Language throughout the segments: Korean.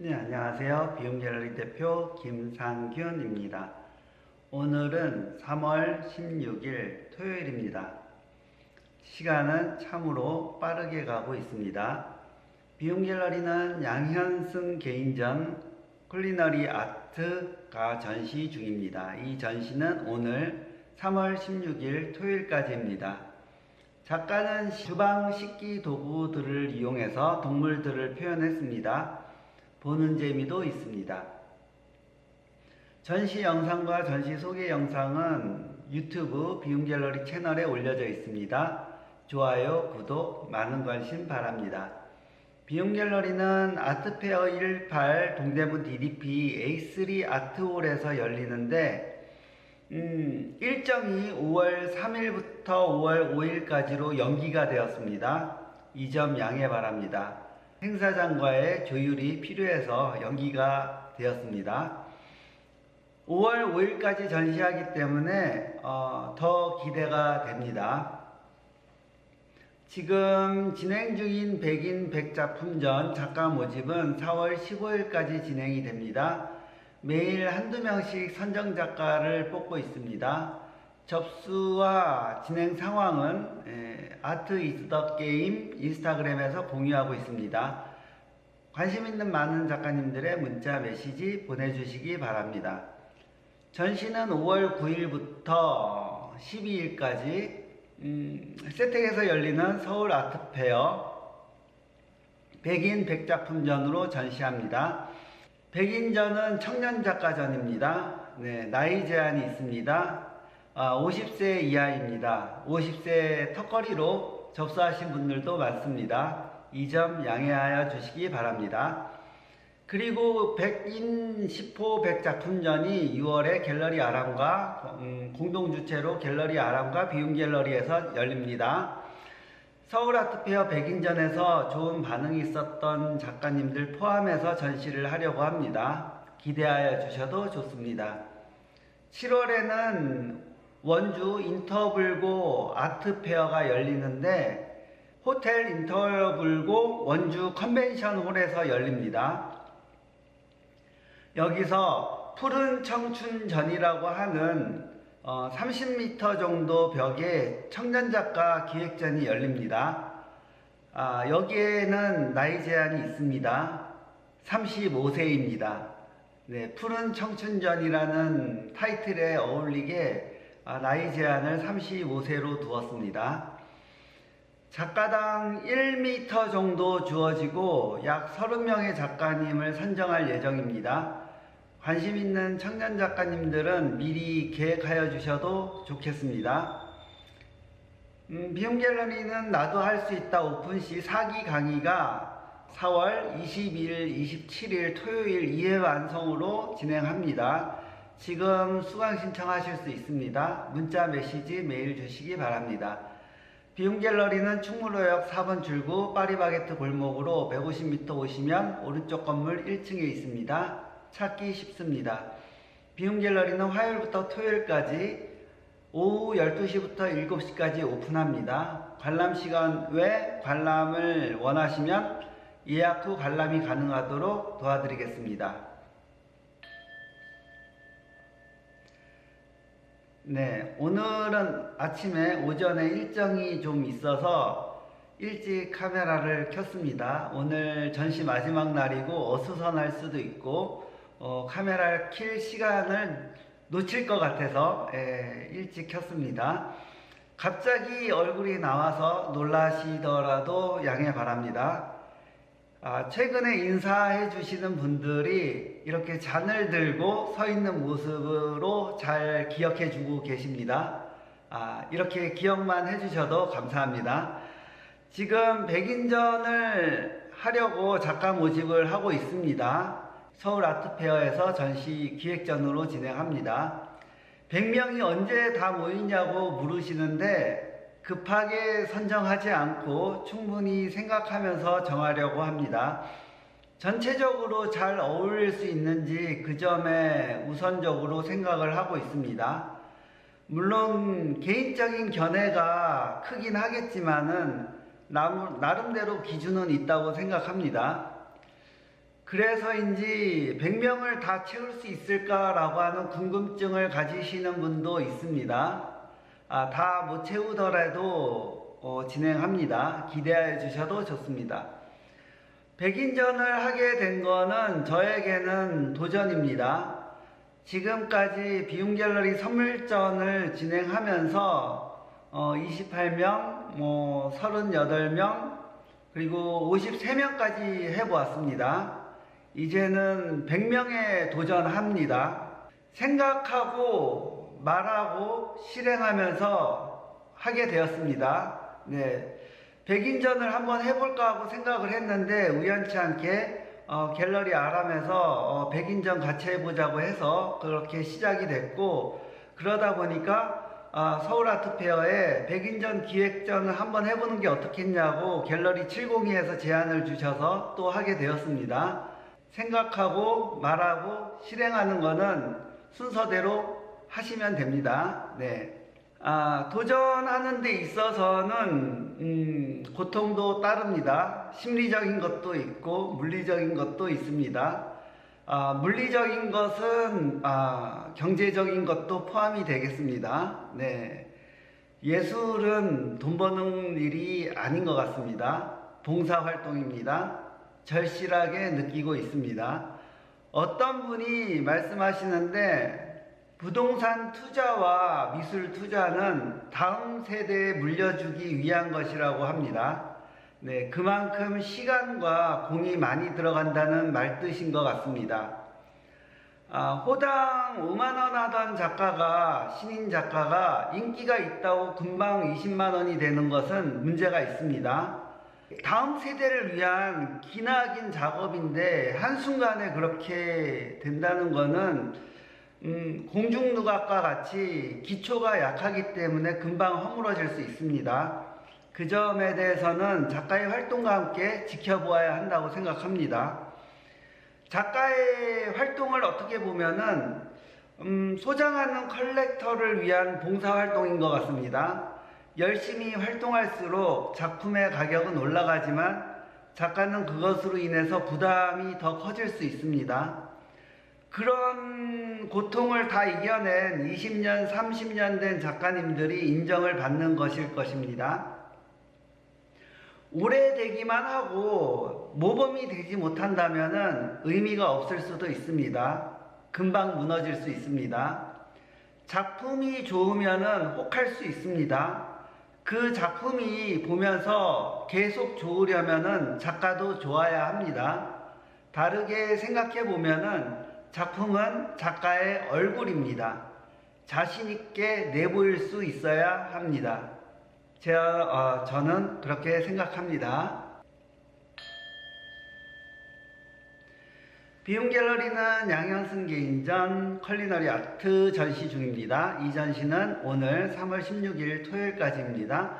네, 안녕하세요. 비움갤러리 대표 김상균입니다. 오늘은 3월 16일 토요일입니다. 시간은 참으로 빠르게 가고 있습니다. 비움갤러리는 양현승 개인전 쿨리너리 아트가 전시 중입니다. 이 전시는 오늘 3월 16일 토요일까지입니다. 작가는 주방 식기 도구들을 이용해서 동물들을 표현했습니다. 보는 재미도 있습니다. 전시 영상과 전시 소개 영상은 유튜브 비움갤러리 채널에 올려져 있습니다. 좋아요, 구독, 많은 관심 바랍니다. 비움갤러리는 아트페어 18 동대문 DDP A3 아트홀에서 열리는데 음, 일정이 5월 3일부터 5월 5일까지로 연기가 되었습니다. 이 점 양해 바랍니다. 행사장과의 조율이 필요해서 연기가 되었습니다. 5월 5일까지 전시하기 때문에 어, 더 기대가 됩니다. 지금 진행 중인 백인 백작품전 작가 모집은 4월 15일까지 진행이 됩니다. 매일 한두 명씩 선정 작가를 뽑고 있습니다. 접수와 진행 상황은 에, 아트 이스 더 게임 인스타그램에서 공유하고 있습니다. 관심 있는 많은 작가님들의 문자 메시지 보내주시기 바랍니다. 전시는 5월 9일부터 12일까지 음, 세택에서 열리는 서울 아트페어 백인 백작품전으로 전시합니다. 백인전은 청년 작가전입니다. 네, 나이 제한이 있습니다. 아, 50세 이하입니다. 50세 턱걸이로 접수하신 분들도 많습니다. 이 점 양해하여 주시기 바랍니다. 그리고 백인 10호 백작품전이 6월에 갤러리 아람과 음, 공동주최로 갤러리 아람과 비움 갤러리에서 열립니다. 서울 아트페어 백인전에서 좋은 반응이 있었던 작가님들 포함해서 전시를 하려고 합니다. 기대하여 주셔도 좋습니다. 7월에는 원주 인터블고 아트페어가 열리는데 호텔 인터블고 원주 컨벤션 홀에서 열립니다. 여기서 푸른 청춘전이라고 하는 어, 30m 정도 벽에 청년작가 기획전이 열립니다. 아, 여기에는 나이 제한이 있습니다. 35세입니다. 네, 푸른 청춘전이라는 타이틀에 어울리게 아, 나이 제한을 35세로 두었습니다. 작가당 1m 정도 주어지고 약 30명의 작가님을 선정할 예정입니다. 관심 있는 청년 작가님들은 미리 계획하여 주셔도 좋겠습니다. 음, 비움 갤러리는 나도 할 수 있다 오픈시 4기 강의가 4월 21일, 27일 토요일 2회 완성으로 진행합니다. 지금 수강 신청하실 수 있습니다. 문자 메시지 메일 주시기 바랍니다. 비움 갤러리는 충무로역 4번 출구 파리바게트 골목으로 150m 오시면 오른쪽 건물 1층에 있습니다. 찾기 쉽습니다. 비움 갤러리는 화요일부터 토요일까지 오후 12시부터 7시까지 오픈합니다. 관람 시간 외 관람을 원하시면 예약 후 관람이 가능하도록 도와드리겠습니다. 네, 오늘은 아침에 오전에 일정이 좀 있어서 일찍 카메라를 켰습니다. 오늘 전시 마지막 날이고 어수선할 수도 있고 어, 카메라를 킬 시간을 놓칠 것 같아서 예, 일찍 켰습니다. 갑자기 얼굴이 나와서 놀라시더라도 양해 바랍니다. 아, 최근에 인사해 주시는 분들이 이렇게 잔을 들고 서 있는 모습으로 잘 기억해 주고 계십니다. 아, 이렇게 기억만 해 주셔도 감사합니다. 지금 백인전을 하려고 작가 모집을 하고 있습니다. 서울 아트페어에서 전시 기획전으로 진행합니다. 100명이 언제 다 모이냐고 물으시는데 급하게 선정하지 않고 충분히 생각하면서 정하려고 합니다. 전체적으로 잘 어울릴 수 있는지 그 점에 우선적으로 생각을 하고 있습니다. 물론 개인적인 견해가 크긴 하겠지만은 나름대로 기준은 있다고 생각합니다. 그래서인지 100명을 다 채울 수 있을까라고 하는 궁금증을 가지시는 분도 있습니다. 아, 다 못 채우더라도 어, 진행합니다. 기대해 주셔도 좋습니다. 백인전을 하게 된 거는 저에게는 도전입니다. 지금까지 비움 갤러리 선물전을 진행하면서 어, 28명, 뭐 38명, 그리고 53명까지 해보았습니다. 이제는 100명에 도전합니다. 생각하고 말하고 실행하면서 하게 되었습니다. 네. 백인전을 한번 해볼까 하고 생각을 했는데 우연치 않게 어, 갤러리 아람에서 어, 백인전 같이 해보자고 해서 그렇게 시작이 됐고 그러다 보니까 아, 서울 아트페어에 백인전 기획전을 한번 해보는 게 어떻겠냐고 갤러리 702에서 제안을 주셔서 또 하게 되었습니다. 생각하고 말하고 실행하는 거는 순서대로 하시면 됩니다. 네. 아, 도전하는 데 있어서는 음, 고통도 따릅니다. 심리적인 것도 있고 물리적인 것도 있습니다. 아, 물리적인 것은 아, 경제적인 것도 포함이 되겠습니다. 네. 예술은 돈 버는 일이 아닌 것 같습니다. 봉사 활동입니다. 절실하게 느끼고 있습니다. 어떤 분이 말씀하시는데 부동산 투자와 미술 투자는 다음 세대에 물려주기 위한 것이라고 합니다. 네, 그만큼 시간과 공이 많이 들어간다는 말뜻인 것 같습니다. 아, 호당 5만원 하던 작가가, 신인 작가가 인기가 있다고 금방 20만원이 되는 것은 문제가 있습니다. 다음 세대를 위한 기나긴 작업인데, 한순간에 그렇게 된다는 것은 음, 공중누각과 같이 기초가 약하기 때문에 금방 허물어질 수 있습니다. 그 점에 대해서는 작가의 활동과 함께 지켜보아야 한다고 생각합니다. 작가의 활동을 어떻게 보면은 음, 소장하는 컬렉터를 위한 봉사활동인 것 같습니다. 열심히 활동할수록 작품의 가격은 올라가지만 작가는 그것으로 인해서 부담이 더 커질 수 있습니다. 그런 고통을 다 이겨낸 20년, 30년 된 작가님들이 인정을 받는 것일 것입니다. 오래되기만 하고 모범이 되지 못한다면 의미가 없을 수도 있습니다. 금방 무너질 수 있습니다. 작품이 좋으면 혹할 수 있습니다. 그 작품이 보면서 계속 좋으려면 작가도 좋아야 합니다. 다르게 생각해 보면은 작품은 작가의 얼굴입니다. 자신있게 내보일 수 있어야 합니다. 제가, 어, 저는 그렇게 생각합니다. 비움 갤러리는 양현승 개인전 컬리너리 아트 전시 중입니다. 이 전시는 오늘 3월 16일 토요일까지입니다.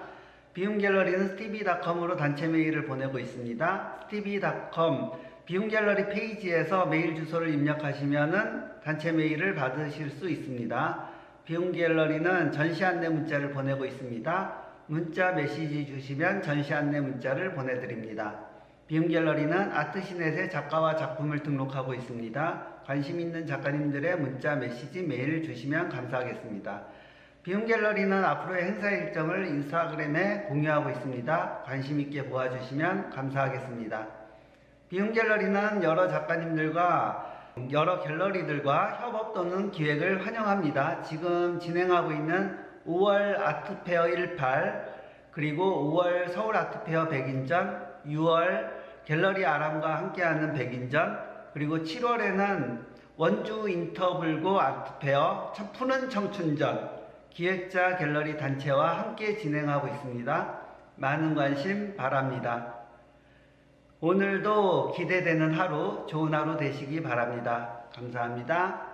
비움 갤러리는 스티비닷컴으로 단체 메일을 보내고 있습니다. 스티비닷컴 비움 갤러리 페이지에서 메일 주소를 입력하시면은 단체 메일을 받으실 수 있습니다. 비움 갤러리는 전시 안내 문자를 보내고 있습니다. 문자 메시지 주시면 전시 안내 문자를 보내드립니다. 비움 갤러리는 아트시넷에 작가와 작품을 등록하고 있습니다. 관심 있는 작가님들의 문자 메시지 메일 주시면 감사하겠습니다. 비움 갤러리는 앞으로의 행사 일정을 인스타그램에 공유하고 있습니다. 관심 있게 보아주시면 감사하겠습니다. 비움 갤러리는 여러 작가님들과 여러 갤러리들과 협업 또는 기획을 환영합니다. 지금 진행하고 있는 5월 아트페어 18 그리고 5월 서울 아트페어 백인전 6월 갤러리 아람과 함께하는 백인전 그리고 7월에는 원주 인터블고 아트페어 푸는 청춘전 기획자 갤러리 단체와 함께 진행하고 있습니다. 많은 관심 바랍니다. 오늘도 기대되는 하루, 좋은 하루 되시기 바랍니다. 감사합니다.